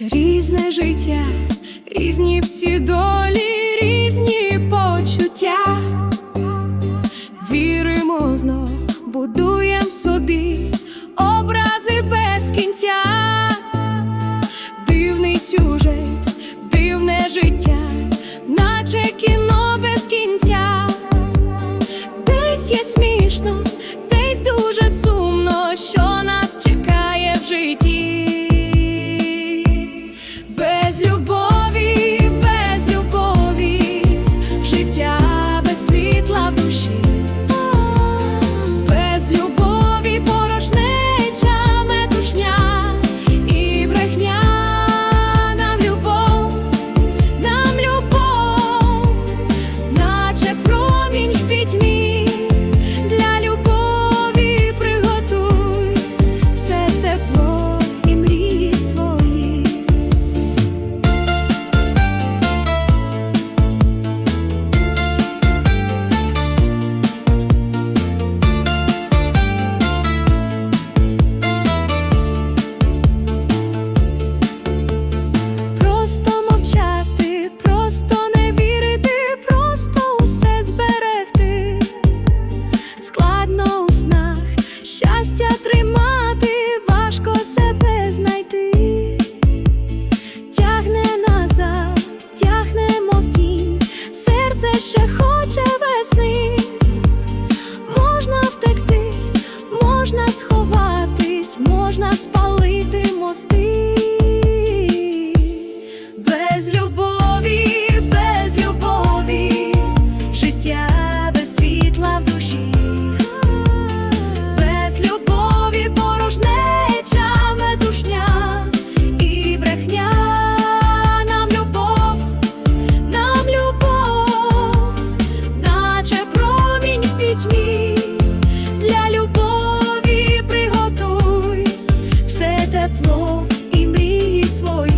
Різне життя, різні всі долі, різні почуття, віримо знов, будуємо собі образи без кінця. ще хоче весни, можна втекти, можна сховатись, можна спалити мости. Ніч для любові приготуй все тепло і мрії свої.